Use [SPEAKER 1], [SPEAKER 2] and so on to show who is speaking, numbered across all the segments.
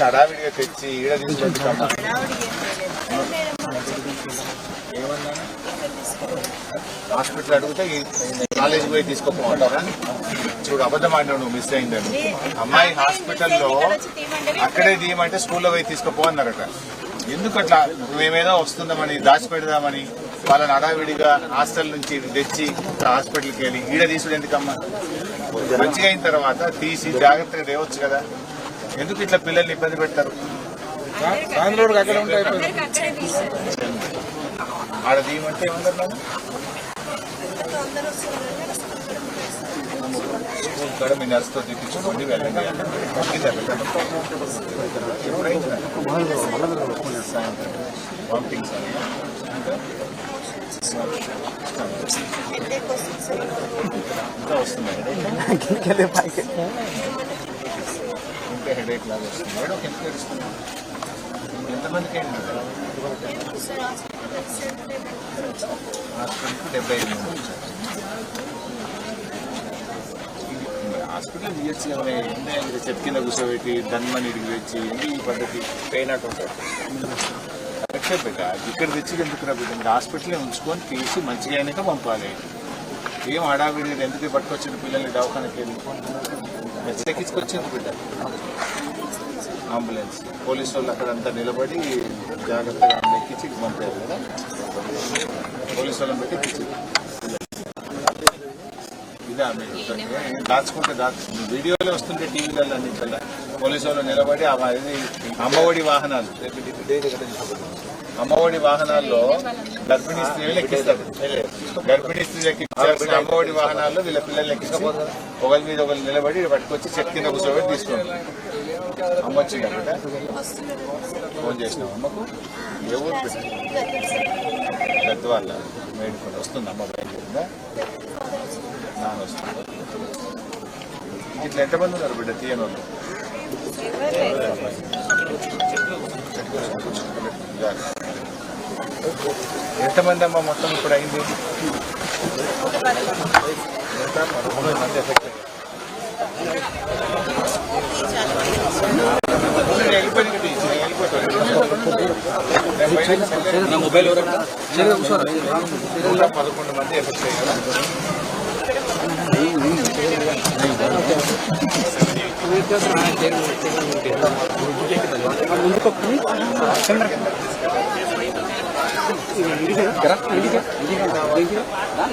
[SPEAKER 1] నుంచి హడావిడిగా తెచ్చి ఈడ తీసుకొచ్చుకమ్మా హాస్పిటల్ అడిగితే కాలేజ్ పోయి తీసుకోపోమంటారా? చూడు అబద్ధం ఆడినావు నువ్వు మిస్ అయిందని. అమ్మాయి హాస్పిటల్లో అక్కడే తీయమంటే స్కూల్లో పోయి తీసుకోపోవన్నారట ఎందుకు అట్లా మేమేదో వస్తుందామని దాచిపెడదామని వాళ్ళని అడావిడిగా హాస్టల్ నుంచి తెచ్చి హాస్పిటల్కి వెళ్ళి ఈడ తీసుడు ఎందుకమ్మా? మంచిగా అయిన తర్వాత తీసి జాగ్రత్తగా తేవచ్చు కదా. ఎందుకు ఇట్లా పిల్లల్ని ఇబ్బంది పెడతారు?
[SPEAKER 2] ఆంధ్రోడ్కి అక్కడ ఉంటే అయిపోయింది
[SPEAKER 1] ఆడ దీయమంటే ఏమన్నారు స్కూల్ కాడ మీ నర్స్తో తెప్పించుకోండి వెళ్ళండి. సాయంత్రం వామిటింగ్స్ అని
[SPEAKER 3] సార్
[SPEAKER 1] ఇంకా వస్తుంది ఇంకా హెడేక్ లాగా వస్తుంది. ఏడో ఎంత ఇస్తున్నాం. ఎంతమందికి అయింది హాస్పిటల్కి డెబ్బై ఐదు మంది వచ్చారు. హాస్పిటల్ తీయచ్చు కదా ఏంటంటే కింద కూర్చోబెట్టి దన్మని ఇడిగి వచ్చి ఏంటి ఈ పద్ధతి పెయిన్ అటు ఉంటుంది కరెక్టే బిడ్డ ఇక్కడ తెచ్చి ఎందుకు రా బిడ్డ? హాస్పిటల్లో ఉంచుకొని తీసి మంచిగా అయినాక పంపాలి. ఏం ఆడావిడి ఎందుకు పట్టుకొచ్చిన పిల్లల్ని? దవాఖానకి వెళ్ళి. ఎక్కించుకొచ్చింది బిడ్డ అంబులెన్స్ పోలీసు వాళ్ళు అక్కడ అంతా నిలబడి జాగ్రత్తగా ఎక్కించి పంపారు కదా పోలీసు వాళ్ళని పెట్టి ఇదా మీరు దాచుకుంటే దాచు వీడియోలో వస్తుంటే టీవీలలో అన్నింటిలో పోలీసు వాళ్ళు నిలబడి ఆ ఇది అమ్మఒడి వాహనాలు అమ్మఒడి వాహనాల్లో గర్భిణీ స్త్రీలు ఎక్కిస్తారు గర్భిణీ స్త్రీలు ఎక్కించాల్సిన అమ్మఒడి వాహనాల్లో వీళ్ళ పిల్లలు ఎక్కించి ఒకరి మీద ఒకరు నిలబడి పట్టుకొచ్చి చెట్టు కింద కూర్చోబెట్టి తీసుకోండి. అమ్మ అక్కడ ఫోన్ చేసినాం అమ్మకు? ఏ ఊరు పెట్టి పెద్దవాళ్ళ? మేడుకొని వస్తుంది? అమ్మ బయలుదేరిందా? నాన్న వస్తుంది ఇట్లా ఎంతమంది ఉన్నారు బిడ్డ? తీయని వాళ్ళు ఎంతమంది అమ్మ మొత్తం ఇప్పుడు అయింది? పదమూడు మంది ఎఫెక్ట్ అయ్యారు పదకొండు మంది ఎఫెక్ట్ అయ్యారు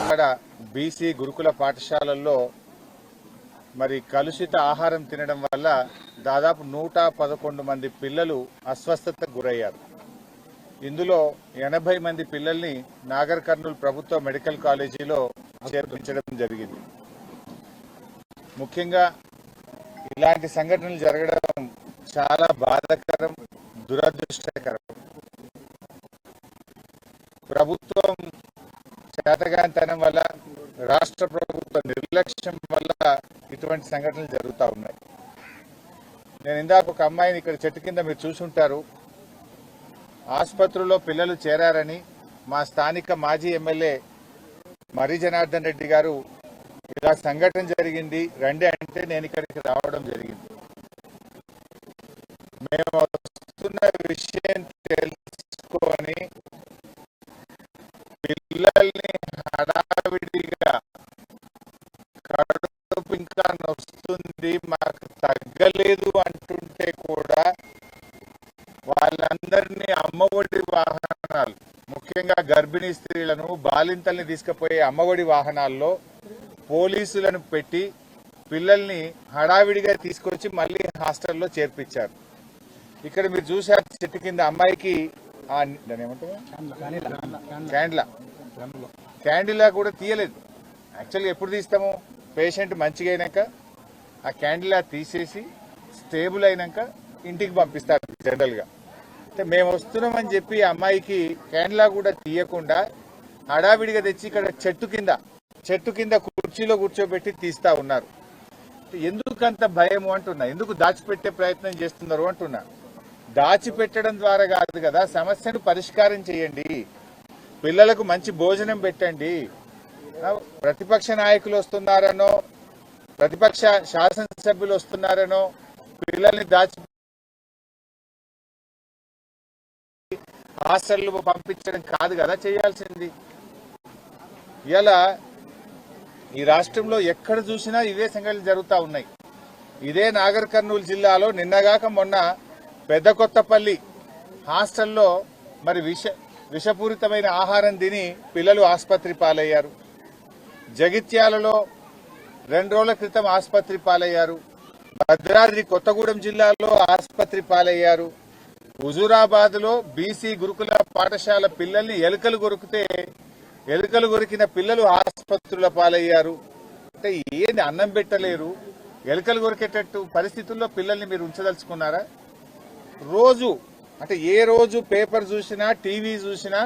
[SPEAKER 1] ఇక్కడ బీసీ గురుకుల పాఠశాలల్లో మరి కలుషిత ఆహారం తినడం వల్ల దాదాపు నూట పదకొండు మంది పిల్లలు అస్వస్థతకు గురయ్యారు. ఇందులో ఎనభై మంది పిల్లల్ని నాగర్ కర్నూలు ప్రభుత్వ మెడికల్ కాలేజీలో చేర్పించడం జరిగింది. ముఖ్యంగా ఇలాంటి సంఘటనలు జరగడం చాలా బాధాకరం దురదృష్టకరం. చేతగానితనం వల్ల రాష్ట్ర ప్రభుత్వ నిర్లక్ష్యం వల్ల ఇటువంటి సంఘటనలు జరుగుతూ ఉన్నాయి. నేను ఇందాక ఒక అమ్మాయిని ఇక్కడ చెట్టు కింద మీరు చూసుంటారు. ఆసుపత్రిలో పిల్లలు చేరారని మా స్థానిక మాజీ ఎమ్మెల్యే మరి జనార్దన్ రెడ్డి గారు ఇలా సంఘటన జరిగింది రండి అంటే నేను ఇక్కడికి రావడం జరిగింది. మేము వస్తున్న విషయం తెలుసుకొని పిల్లలు హడావిడిగా కడుపు ఇంకా నొస్తుంది మాకు తగ్గలేదు అంటుంటే కూడా వాళ్ళందరినీ అమ్మఒడి వాహనాలు ముఖ్యంగా గర్భిణీ స్త్రీలను బాలింతల్ని తీసుకుపోయే అమ్మఒడి వాహనాల్లో పోలీసులను పెట్టి పిల్లల్ని హడావిడిగా తీసుకొచ్చి మళ్ళీ హాస్టల్లో చేర్పించారు. ఇక్కడ మీరు చూశారు చెట్టు కింద అమ్మాయికి ఏమంటారు క్యాండిలా క్యాండిల్లా కూడా తీయలేదు. యాక్చువల్గా ఎప్పుడు తీస్తాము? పేషెంట్ మంచిగా అయినాక ఆ క్యాండిల్లా తీసేసి స్టేబుల్ అయినాక ఇంటికి పంపిస్తారు జనరల్గా. అంటే మేము వస్తున్నామని చెప్పి అమ్మాయికి క్యాండిలా కూడా తీయకుండా హడావిడిగా తెచ్చి ఇక్కడ చెట్టు కింద చెట్టు కింద కుర్చీలో కూర్చోబెట్టి తీస్తా ఉన్నారు. ఎందుకంత భయం అంటున్నా? ఎందుకు దాచిపెట్టే ప్రయత్నం చేస్తున్నారు అంటున్నా? దాచిపెట్టడం ద్వారా కాదు కదా సమస్యను పరిష్కారం చేయండి. పిల్లలకు మంచి భోజనం పెట్టండి. ప్రతిపక్ష నాయకులు వస్తున్నారనో ప్రతిపక్ష శాసనసభ్యులు వస్తున్నారనో పిల్లల్ని దాచి హాస్టల్ పంపించడం కాదు కదా చేయాల్సింది. ఇలా ఈ రాష్ట్రంలో ఎక్కడ చూసినా ఇదే సంఘటనలు జరుగుతూ ఉన్నాయి. ఇదే నాగర్ కర్నూలు జిల్లాలో నిన్నగాక మొన్న పెద్ద కొత్తపల్లి హాస్టల్లో మరి విష విషపూరితమైన ఆహారం తిని పిల్లలు ఆసుపత్రి పాలయ్యారు. జగిత్యాలలో రెండు రోజుల క్రితం ఆసుపత్రి పాలయ్యారు. భద్రాద్రి కొత్తగూడెం జిల్లాలో ఆసుపత్రి పాలయ్యారు. హుజూరాబాద్లో బీసీ గురుకుల పాఠశాల పిల్లల్ని ఎలుకలు కొరికితే ఎలుకలు కొరికిన పిల్లలు ఆసుపత్రుల పాలయ్యారు. అంటే ఏది అన్నం పెట్టలేరు? ఎలుకలు కొరికేటట్టు పరిస్థితుల్లో పిల్లల్ని మీరు ఉంచదలుచుకున్నారా? రోజు అంటే ఏ రోజు పేపర్ చూసినా టీవీ చూసినా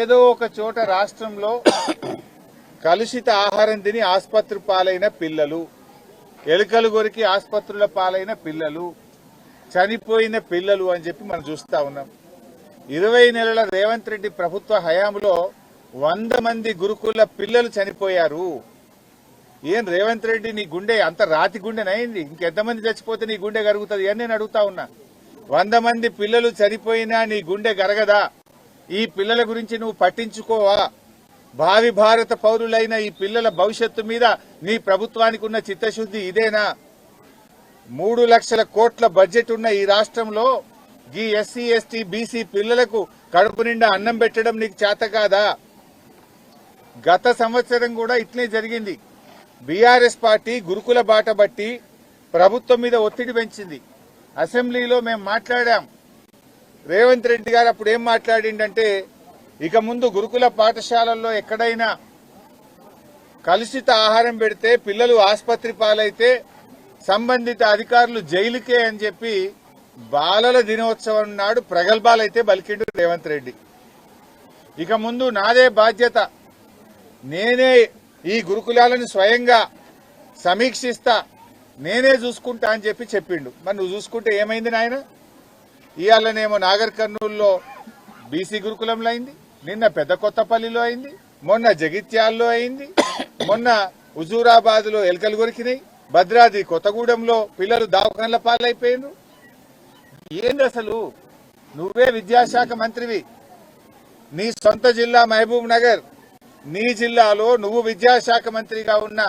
[SPEAKER 1] ఏదో ఒక చోట రాష్ట్రంలో కలుషిత ఆహారం తిని ఆసుపత్రి పాలైన పిల్లలు ఎలుకలు కొరికి ఆసుపత్రుల పాలైన పిల్లలు చనిపోయిన పిల్లలు అని చెప్పి మనం చూస్తా ఉన్నాం. ఇరవై నెలల రేవంత్ రెడ్డి ప్రభుత్వ హయాంలో వంద మంది గురుకుల పిల్లలు చనిపోయారు. ఏం రేవంత్ రెడ్డి నీ గుండె అంత రాతి గుండెనైంది ఇంకెంతమంది చచ్చిపోతే నీ గుండె కరుగుతుంది అని నేను అడుగుతా ఉన్నా. వంద మంది పిల్లలు చనిపోయినా నీ గుండె గరగదా. ఈ పిల్లల గురించి నువ్వు పట్టించుకోవా? భావి భారత పౌరులైన ఈ పిల్లల భవిష్యత్తు మీద నీ ప్రభుత్వానికి ఉన్న చిత్తశుద్ధి ఇదేనా? మూడు లక్షల కోట్ల బడ్జెట్ ఉన్న ఈ రాష్ట్రంలో ఈ ఎస్సీ ఎస్టీ బీసీ పిల్లలకు కడుపు నిండా అన్నం పెట్టడం నీకు చేత కాదా? గత సంవత్సరం కూడా ఇట్లే జరిగింది. బీఆర్ఎస్ పార్టీ గురుకుల బాట బట్టి ప్రభుత్వం మీద ఒత్తిడి పెంచింది. అసెంబ్లీలో మేము మాట్లాడాం. రేవంత్ రెడ్డి గారు అప్పుడు ఏం మాట్లాడిండంటే ఇక ముందు గురుకుల పాఠశాలల్లో ఎక్కడైనా కలుషిత ఆహారం పెడితే పిల్లలు ఆసుపత్రి పాలైతే సంబంధిత అధికారులు జైలుకే అని చెప్పి బాలల దినోత్సవం నాడు ప్రగల్భాలైతే బలికిండు రేవంత్ రెడ్డి. ఇక ముందు నాదే బాధ్యత. నేనే ఈ గురుకులాలను స్వయంగా సమీక్షిస్తా నేనే చూసుకుంటా అని చెప్పి చెప్పిండు. మరి నువ్వు చూసుకుంటే ఏమైంది నాయన? ఇవాళనేమో నాగర్ కర్నూలులో బీసీ గురుకులంలో అయింది నిన్న పెద్ద కొత్తపల్లిలో అయింది మొన్న జగిత్యాల్లో అయింది మొన్న హుజూరాబాద్లో ఎలకలు కొరికినాయి భద్రాద్రి కొత్తగూడెంలో పిల్లలు దావకండ్ల పాలైపోయినారు ఏంది అసలు? నువ్వే విద్యాశాఖ మంత్రివి. నీ సొంత జిల్లా మహబూబ్ నగర్ నీ జిల్లాలో నువ్వు విద్యాశాఖ మంత్రిగా ఉన్న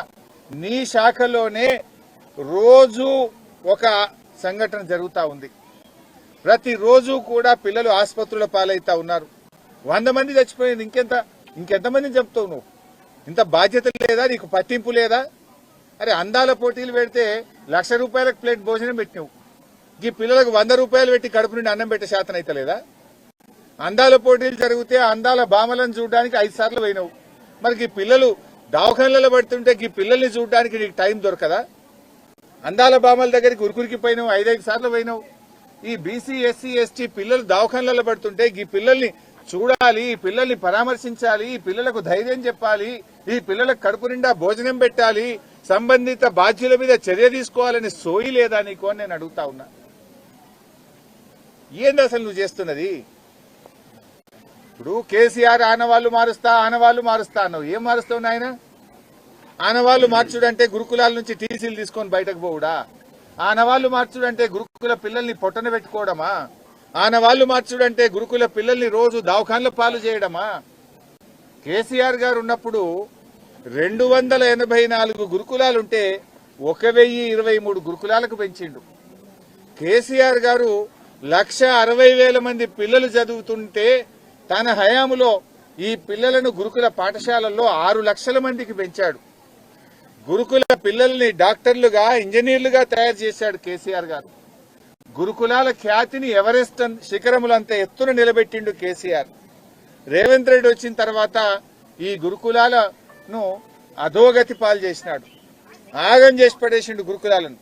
[SPEAKER 1] నీ శాఖలోనే రోజు ఒక సంఘటన జరుగుతూ ఉంది. ప్రతిరోజు కూడా పిల్లలు ఆసుపత్రుల పాలైతా ఉన్నారు. వంద మంది చచ్చిపోయింది ఇంకెంత? ఇంకెంతమందిని చెప్తావు నువ్వు? ఇంత బాధ్యత లేదా? నీకు పట్టింపు లేదా? అరే అందాల పోటీలు పెడితే లక్ష రూపాయలకు ప్లేట్ భోజనం పెట్టినావు. ఈ పిల్లలకు వంద రూపాయలు పెట్టి కడుపు నుండి అన్నం పెట్టే శాతం అయితే లేదా? అందాల పోటీలు జరిగితే అందాల భామలను చూడడానికి ఐదు సార్లు పోయినావు. మరి ఈ పిల్లలు దవాఖానలలో పడుతుంటే ఈ పిల్లల్ని చూడడానికి నీకు టైం దొరకదా? అందాల బామల దగ్గరికి ఉరుకురికి పోయినావు ఐదైదు సార్లు పోయినావు. ఈ బీసీ ఎస్సీ ఎస్టీ పిల్లలు దవాఖానలలో పడుతుంటే ఈ పిల్లల్ని చూడాలి ఈ పిల్లల్ని పరామర్శించాలి ఈ పిల్లలకు ధైర్యం చెప్పాలి ఈ పిల్లలకు కడుపు నిండా భోజనం పెట్టాలి సంబంధిత బాధ్యుల మీద చర్య తీసుకోవాలని సోయి లేదా నీకు అని నేను అడుగుతా ఉన్నా. ఏంది అసలు నువ్వు చేస్తున్నది? ఇప్పుడు కేసీఆర్ ఆనవాళ్ళు మారుస్తా ఆనవాళ్ళు మారుస్తా అన్నావు. ఏం మారుస్తావు నాయనా? ఆనవాళ్ళు మార్చుడంటే గురుకులాల నుంచి టీసీలు తీసుకొని బయటకు పోవుడా? ఆనవాళ్ళు మార్చుడంటే గురుకుల పిల్లల్ని పొట్టన పెట్టుకోవడమా? ఆనవాళ్ళు మార్చుడంటే గురుకుల పిల్లల్ని రోజు దవాఖాన్ల పాలు చేయడమా? కేసీఆర్ గారు ఉన్నప్పుడు రెండు వందల ఎనభై నాలుగు గురుకులాలుంటే ఒక వెయ్యి ఇరవై మూడు గురుకులాలకు పెంచిండు. కేసీఆర్ గారు లక్ష అరవై వేల మంది పిల్లలు చదువుతుంటే తన హయాములో ఈ పిల్లలను గురుకుల పాఠశాలల్లో ఆరు లక్షల మందికి పెంచాడు. గురుకుల పిల్లల్ని డాక్టర్లుగా ఇంజనీర్లుగా తయారు చేశాడు కేసీఆర్ గారు. గురుకులాల ఖ్యాతిని ఎవరెస్ట్ శిఖరములంత ఎత్తున నిలబెట్టిండు కేసీఆర్. రేవంత్ రెడ్డి వచ్చిన తర్వాత ఈ గురుకులాలను అధోగతి పాలు చేసినాడు. ఆగం చేసి పడేసిండు గురుకులాలను.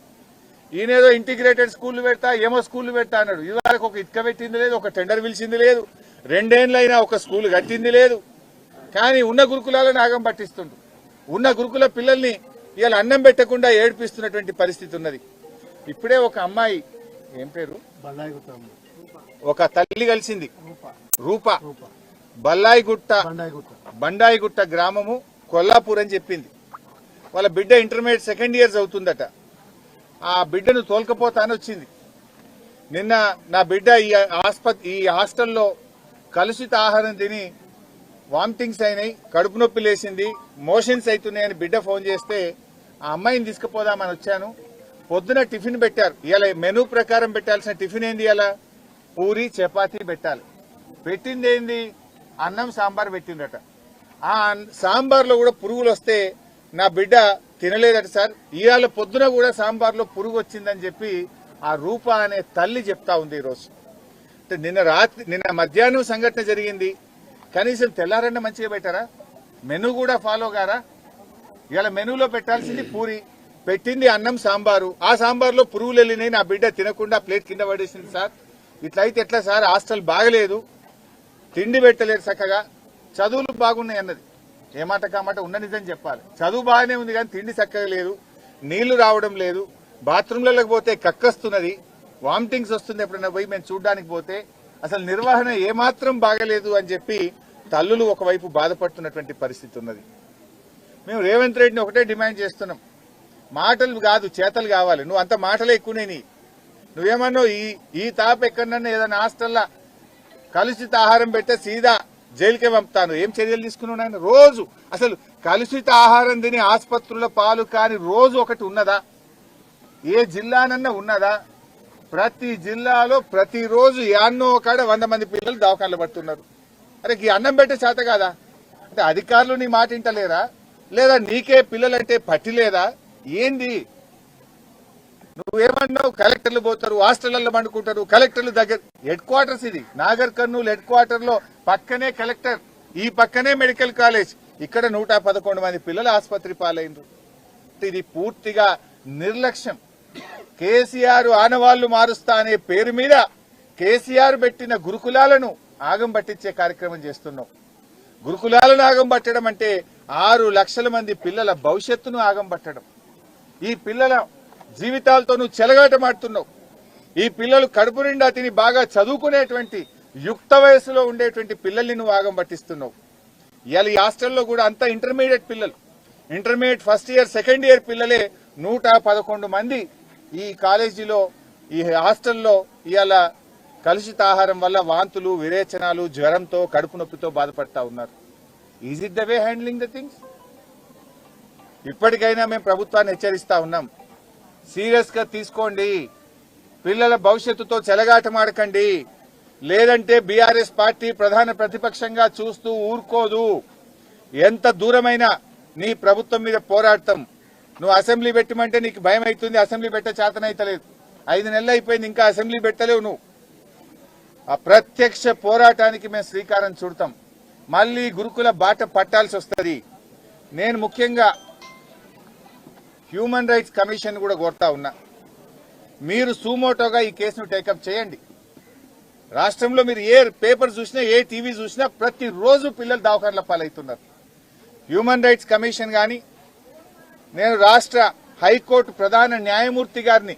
[SPEAKER 1] ఈయనేదో ఇంటిగ్రేటెడ్ స్కూల్ పెడతా ఏమో స్కూల్ పెడతా అన్నాడు. ఇవాళకు ఒక ఇటుక పెట్టింది లేదు ఒక టెండర్ పిలిచింది లేదు రెండేళ్ళైనా ఒక స్కూల్ కట్టింది లేదు. కానీ ఉన్న గురుకులాలను ఆగం పట్టిస్తుండు. ఉన్న గురుకుల పిల్లల్ని ఇవాళ అన్నం పెట్టకుండా ఏడిపిస్తున్నటువంటి పరిస్థితి ఉన్నది. ఇప్పుడే ఒక అమ్మాయి ఏం పేరు? ఒక తల్లి కలిసింది. రూప. బల్లాయిగుట్ట
[SPEAKER 2] బండాయిగుట్ట
[SPEAKER 1] గ్రామము కొల్లాపూర్ అని చెప్పింది. వాళ్ళ బిడ్డ ఇంటర్మీడియట్ సెకండ్ ఇయర్స్ అవుతుందట. ఆ బిడ్డను తోలుకపోతానని వచ్చింది. నిన్న నా బిడ్డ ఈ ఆస్పత్రి ఈ హాస్టల్లో కలుషిత ఆహారం తిని వామిటింగ్స్ అయినాయి కడుపు నొప్పి లేచింది మోషన్స్ అవుతున్నాయని బిడ్డ ఫోన్ చేస్తే ఆ అమ్మాయిని తీసుకుపోదామని వచ్చాను. పొద్దున టిఫిన్ పెట్టారు. ఇలా మెనూ ప్రకారం పెట్టాల్సిన టిఫిన్ ఏంది ఇలా పూరి చపాతీ పెట్టాలి. పెట్టింది ఏంది అన్నం సాంబార్ పెట్టిందట ఆ సాంబార్లో కూడా పురుగులు వస్తే నా బిడ్డ తినలేదట సార్. ఇవాళ పొద్దున కూడా సాంబార్లో పురుగు వచ్చిందని చెప్పి ఆ రూప అనే తల్లి చెప్తా ఉంది ఈరోజు. అంటే నిన్న రాత్రి నిన్న మధ్యాహ్నం సంఘటన జరిగింది. కనీసం తెల్లారన్న మంచిగా పెట్టారా? మెను కూడా ఫాలో గారా ఇవాళ మెనూలో పెట్టాల్సింది పూరి. పెట్టింది అన్నం సాంబారు. ఆ సాంబార్లో పురుగులు వెళ్ళినాయి. నా బిడ్డ తినకుండా ప్లేట్ కింద పడేసింది సార్. ఇట్లయితే ఎట్లా సార్? హాస్టల్ బాగలేదు. తిండి పెట్టలేదు చక్కగా. చదువులు బాగున్నాయి అన్నది. ఏమాట కామాట ఉన్న నిజం చెప్పాలి. చదువు బాగానే ఉంది కానీ తిండి చక్కగా లేదు. నీళ్ళు రావడం లేదు. బాత్రూంలలోకి పోతే కక్కస్తున్నది. వామిటింగ్స్ వస్తుంది ఎప్పుడైనా పోయి మేము చూడడానికి పోతే. అసలు నిర్వహణ ఏమాత్రం బాగలేదు అని చెప్పి తల్లులు ఒకవైపు బాధపడుతున్నటువంటి పరిస్థితి ఉన్నది. మేము రేవంత్ రెడ్డిని ఒకటే డిమాండ్ చేస్తున్నాం. మాటలు కాదు చేతలు కావాలి. నువ్వు అంత మాటలే ఎక్కువనే నీ నువ్వేమన్నావు? ఈ ఈ తాప ఎక్కడన్నా ఏదైనా హాస్టల్లా కలుషిత ఆహారం పెట్టే సీదా జైలుకే పంపుతాను. ఏం చర్యలు తీసుకున్నావు నాయన? రోజు. అసలు కలుషిత ఆహారం తిని ఆసుపత్రుల పాలు కాని రోజు ఒకటి ఉన్నదా? ఏ జిల్లానన్నా ఉన్నదా? ప్రతి జిల్లాలో ప్రతిరోజు యాన్నో కాడ వంద మంది పిల్లలు దవాఖానలు పడుతున్నారు. అరే ఈ అన్నం పెట్టే చేత కాదా? అంటే అధికారులు నీ మాట వింటలేరా? లేదా నీకే పిల్లలంటే పట్టి లేదా? ఏంది? నువ్వేమన్నావు? కలెక్టర్లు పోతారు హాస్టళ్ళలో పండుకుంటారు కలెక్టర్లు దగ్గర హెడ్ క్వార్టర్స్ ఇది. నాగర్ కర్నూలు హెడ్ క్వార్టర్లో పక్కనే కలెక్టర్ ఈ పక్కనే మెడికల్ కాలేజ్. ఇక్కడ నూట పదకొండు మంది పిల్లలు ఆసుపత్రి పాలైనరు ఇది పూర్తిగా నిర్లక్ష్యం. కేసీఆర్ ఆనవాళ్ళు మారుస్తా అనే పేరు మీద కేసీఆర్ పెట్టిన గురుకులాలను ఆగం పట్టించే కార్యక్రమం చేస్తున్నాం. గురుకులాలను ఆగం పట్టడం అంటే ఆరు లక్షల మంది పిల్లల భవిష్యత్తును ఆగంబట్టడం ఈ పిల్లల జీవితాలతోనూ చెలగాటమాడుతున్నావు. ఈ పిల్లలు కడుపు నిండా తిని బాగా చదువుకునేటువంటి యుక్త వయసులో ఉండేటువంటి పిల్లల్ని నువ్వు ఆగం పట్టిస్తున్నావు. ఇవాళ ఈ హాస్టల్లో కూడా అంతా ఇంటర్మీడియట్ పిల్లలు. Intermediate first year second year పిల్లలే నూట పదకొండు మంది ఈ కాలేజీలో ఈ హాస్టల్లో ఇవాళ కలుషిత ఆహారం వల్ల వాంతులు విరేచనాలు జ్వరంతో కడుపు నొప్పితో బాధపడతా ఉన్నారు. Is it the way handling the things ఇప్పటికైనా మేము ప్రభుత్వాన్ని హెచ్చరిస్తా ఉన్నాం. సీరియస్గా తీసుకోండి. పిల్లల భవిష్యత్తుతో చెలగాటమాడకండి. లేదంటే బీఆర్ఎస్ పార్టీ ప్రధాన ప్రతిపక్షంగా చూస్తూ ఊరుకోదు. ఎంత దూరమైనా నీ ప్రభుత్వం మీద పోరాడతాం. నువ్వు అసెంబ్లీ పెట్టమంటే నీకు భయం అవుతుంది అసెంబ్లీ పెట్ట చేతనైతలేదు. ఐదు నెలలు అయిపోయింది. ఇంకా అసెంబ్లీ పెట్టలేవు నువ్వు. ఆ ప్రత్యక్ష పోరాటానికి మేము శ్రీకారం చుడతాం. మళ్ళీ గురుకుల బాట పట్టాల్సి వస్తుంది. నేను ముఖ్యంగా హ్యూమన్ రైట్స్ కమిషన్ కూడా కోరుతా ఉన్నా. మీరు సూమోటోగా ఈ కేసును టేకప్ చేయండి. రాష్ట్రంలో మీరు ఏ పేపర్ చూసినా ఏ టీవీ చూసినా ప్రతిరోజు పిల్లలు దవాఖానల పాలవుతున్నారు. హ్యూమన్ రైట్స్ కమిషన్ కానీ నేను రాష్ట్ర హైకోర్టు ప్రధాన న్యాయమూర్తి గారిని